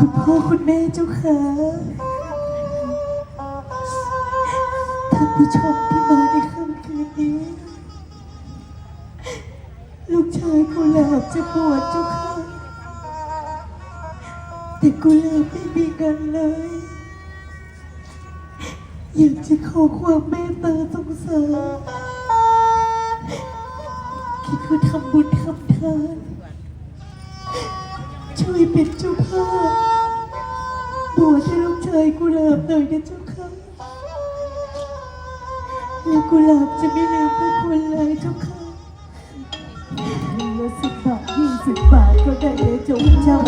คุณพ่อคุณแม่เจ้าค่ะท่านผู้ชมที่มาในค่ำคืนนี้ ลูกชายกุหลาบจะบวชเจ้าค่ะ แต่กุหลาบไม่มีเงินเลย อยากจะขอความเมตตาสงสารคิดว่าทำบุญทำทานช่วยเป็นเจ้าภาพ บวชให้ลูกชายกุหลาบหน่อยนะเจ้าค่ะแล้วกุหลาบจะไม่ลืมพระคุณเลยเจ้าค่ะทีละสิบบาทยี่สิบบาทก็ได้เลยเจ้าอาวา